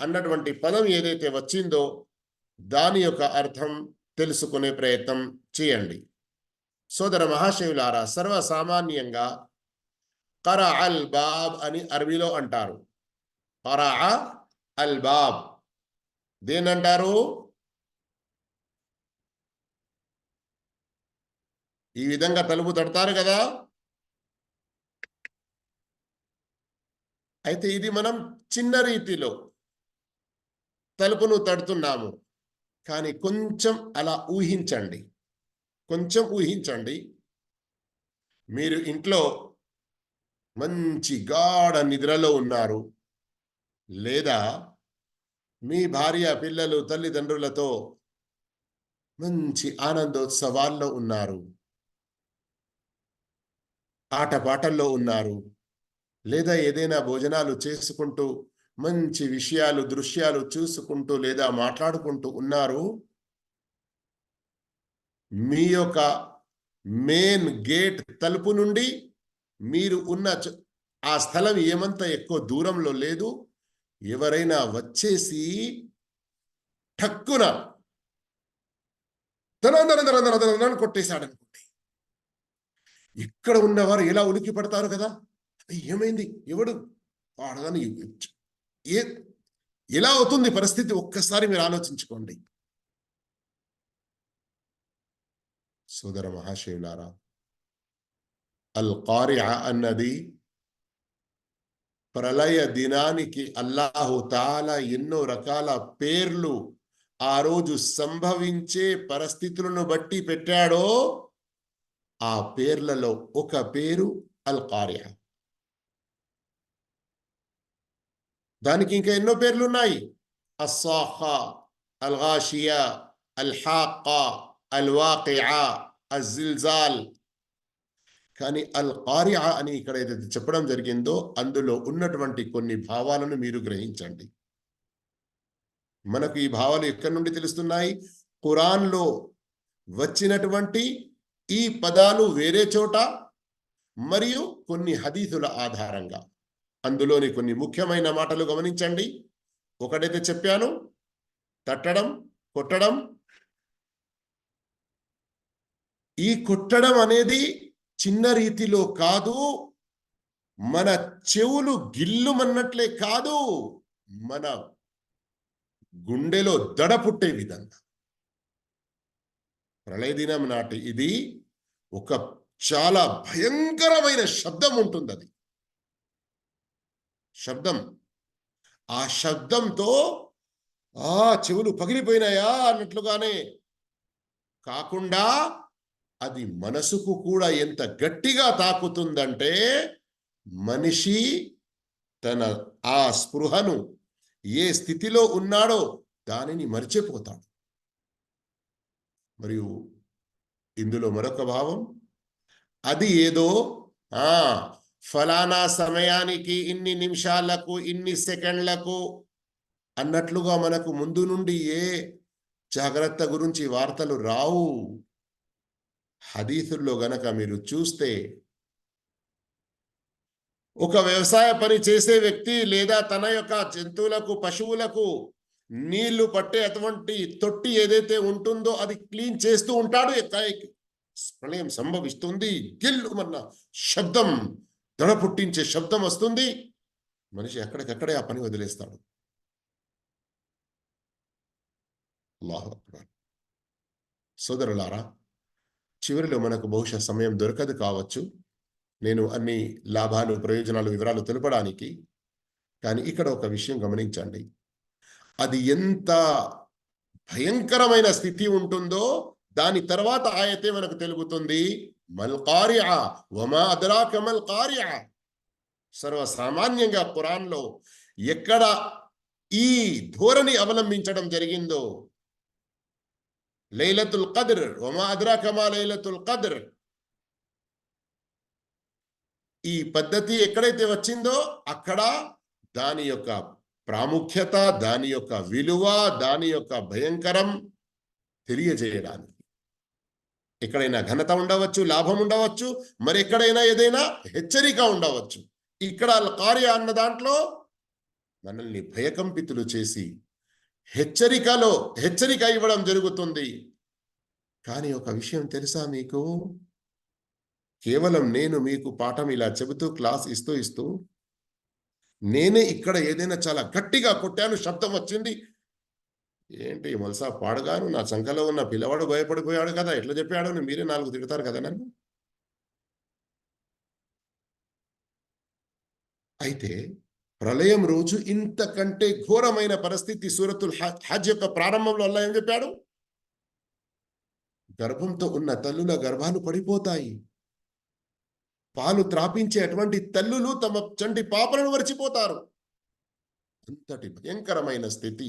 అన్నటువంటి పదం ఏదైతే వచ్చిందో దాని యొక్క అర్థం తెలుసుకునే ప్రయత్నం చేయండి. సోదర మహాశివులారా సర్వసామాన్యంగా కర అల్ బాబ్ అని అరబీలో అంటారు. కర అల్ బాబ్. దేనంటారు ఈ విధంగా తలుపు తడతారు కదా? అయితే ఇది మనం చిన్న రీతిలో తలుపును తడుతున్నాము. కానీ కొంచెం అలా ఊహించండి. కొంచెం ఊహించండి. మీరు ఇంట్లో మంచి గాఢ నిద్రలో ఉన్నారు. లేదా మీ భార్య పిల్లలు తల్లిదండ్రులతో మంచి ఆనందోత్సవాల్లో ఉన్నారు. ఆటపాటల్లో ఉన్నారు. లేదా ఏదైనా భోజనాలు చేసుకుంటూ మంచి విషయాలు దృశ్యాలు చూసుకుంటూ లేదా మాట్లాడుకుంటూ ఉన్నారు మీ యొక్క మెయిన్ గేట్ తలుపు నుండి మీరు ఉన్న ఆ స్థలం ఏమంత ఎక్కువ దూరంలో లేదు. ఎవరైనా వచ్చేసి ఠక్కున కొట్టేశాడనుకోండి. ఇక్కడ ఉన్నవారు ఎలా ఉలికి పడతారు కదా? ఏమైంది? ఎవడు? వాడదని ఏ ఎలా అవుతుంది పరిస్థితి? ఒక్కసారి మీరు ఆలోచించుకోండి. సోదర మహాశివులారా అల్ కారియా అన్నది ప్రళయ దినానికి అల్లాహు తాలా ఎన్నో రకాల పేర్లు ఆ రోజు సంభవించే పరిస్థితులను బట్టి పెట్టాడో ఆ పేర్లలో ఒక పేరు అల్ కారియా దానికి ఇంకా ఎన్నో పేర్లు ఉన్నాయి. అస్సాఖా అల్గాషియా ఘాషియా అల్వాకియా అజిల్జాల్ కానీ అల్ కారియా అని ఇక్కడ ఏదైతే చెప్పడం జరిగిందో అందులో ఉన్నటువంటి కొన్ని భావాలను మీరు గ్రహించండి. మనకు ఈ భావాలు ఎక్కడి నుండి తెలుస్తున్నాయి? ఖురాన్లో వచ్చినటువంటి ఈ పదాలు వేరే చోట మరియు కొన్ని హదీసుల ఆధారంగా. అందులోని కొన్ని ముఖ్యమైన మాటలు గమనించండి. ఒకటైతే చెప్పాను తట్టడం కొట్టడం. ఈ కొట్టడం అనేది చిన్న రీతిలో కాదు మన చెవులు గిల్లుమన్నట్లే కాదు మన గుండెలో దడ పుట్టే విధంగా. ప్రళయ దినం నాటి ఇది ఒక చాలా భయంకరమైన శబ్దం ఉంటుంది అది శబ్దం. ఆ శబ్దంతో ఆ చెవులు పగిలిపోయినాయా అన్నట్లుగానే. కాకుండా అది మనసుకు కూడా ఎంత గట్టిగా తాకుతుందంటే మనిషి తన ఆ స్పృహను ఏ స్థితిలో ఉన్నాడో దానిని మర్చిపోతాడు. మరియు ఇందులో మరొక భావం అది ఏదో ఆ ఫలానా సమయానికి ఇన్ని నిమిషాలకు ఇన్ని సెకండ్లకు అన్నట్లుగా మనకు ముందు నుండి ఏ జాగ్రత్త గురించి వార్తలు రావు. హదీసుల్లో గనక మీరు చూస్తే ఒక వ్యవసాయ పని చేసే వ్యక్తి లేదా తన యొక్క జంతువులకు పశువులకు నీళ్ళు పట్టే అటువంటి తొట్టి ఏదైతే ఉంటుందో అది క్లీన్ చేస్తూ ఉంటాడు. ప్రళయం సంభవిస్తుంది. గిల్లుమన్న శబ్దం దడ పుట్టించే శబ్దం వస్తుంది. మనిషి ఎక్కడికక్కడే ఆ పని వదిలేస్తాడు. అల్లాహు అక్బర్. సోదరులారా చివరిలో మనకు బహుశా సమయం దొరకదు కావచ్చు. నేను అన్ని లాభాలు ప్రయోజనాలు వివరాలు తెలపడానికి కానీ ఇక్కడ ఒక విషయం గమనించండి. అది ఎంత భయంకరమైన స్థితి ఉంటుందో దాని తర్వాత ఆయతే మనకు తెలుగుతుంది. మల్కారియా వమా అదరాక మల్ సర్వసామాన్యంగా ఖురాన్లో ఎక్కడ ఈ ధోరణి అవలంబించడం జరిగిందో? లైలతుల్ కదర్ వమా అద్రాకమా లైలతుల్ కదర్ ఈ పద్ధతి ఎక్కడైతే వచ్చిందో అక్కడ దాని యొక్క ప్రాముఖ్యత దాని యొక్క విలువ దాని యొక్క భయంకరం తెలియజేయడానికి. ఎక్కడైనా ఘనత ఉండవచ్చు లాభం ఉండవచ్చు మరి ఎక్కడైనా ఏదైనా హెచ్చరిక ఉండవచ్చు. ఇక్కడ కార్య అన్న దాంట్లో మనల్ని భయకంపితులు చేసి హెచ్చరికలో హెచ్చరిక ఇవ్వడం జరుగుతుంది. కానీ ఒక విషయం తెలుసా మీకు? కేవలం నేను మీకు పాఠం ఇలా చెబుతూ క్లాస్ ఇస్తూ ఇస్తూ నేనే ఇక్కడ ఏదైనా చాలా గట్టిగా కొట్టాను శబ్దం వచ్చింది ఏంటి మొలసా పాడగాను? నా సంఖలో ఉన్న పిల్లవాడు భయపడిపోయాడు కదా ఎట్లా చెప్పాడు? అని మీరే నాలుగు తిడతారు కదా నన్ను? అయితే ప్రళయం రోజు ఇంతకంటే ఘోరమైన పరిస్థితి సూరతుల్ హజ్ యొక్క ప్రారంభంలో అల్లా ఏం చెప్పాడు? గర్భంతో ఉన్న తల్లుల గర్భాలు పడిపోతాయి. పాలు త్రాపించే అటువంటి తల్లులు తమ చంటి పాపలను మరిచిపోతారు. అంతటి భయంకరమైన స్థితి.